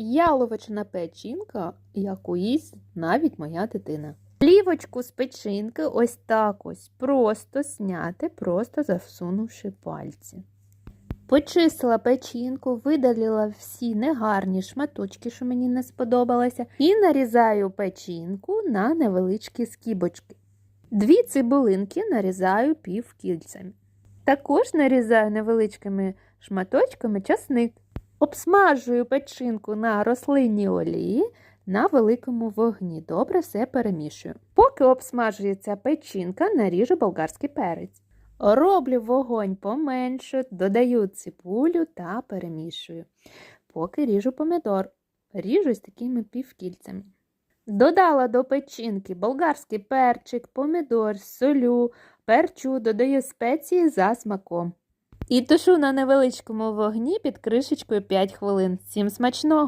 яловичина печінка, яку їсть навіть моя дитина. Плівочку з печінки ось так ось просто зняти, просто засунувши пальці. Почистила печінку, видалила всі негарні шматочки, що мені не сподобалося, і нарізаю печінку на невеличкі скібочки. Дві цибулинки нарізаю півкільцями. Також нарізаю невеличкими шматочками часник. Обсмажую печінку на рослинній олії на великому вогні. Добре все перемішую. Поки обсмажується печінка, наріжу болгарський перець. Роблю вогонь поменше, додаю цибулю та перемішую. Поки ріжу помідор. Ріжу з такими півкільцями. Додала до печінки болгарський перчик, помідор, солю, перчу, додаю спеції за смаком. І тушу на невеличкому вогні під кришечкою 5 хвилин. Всім смачного!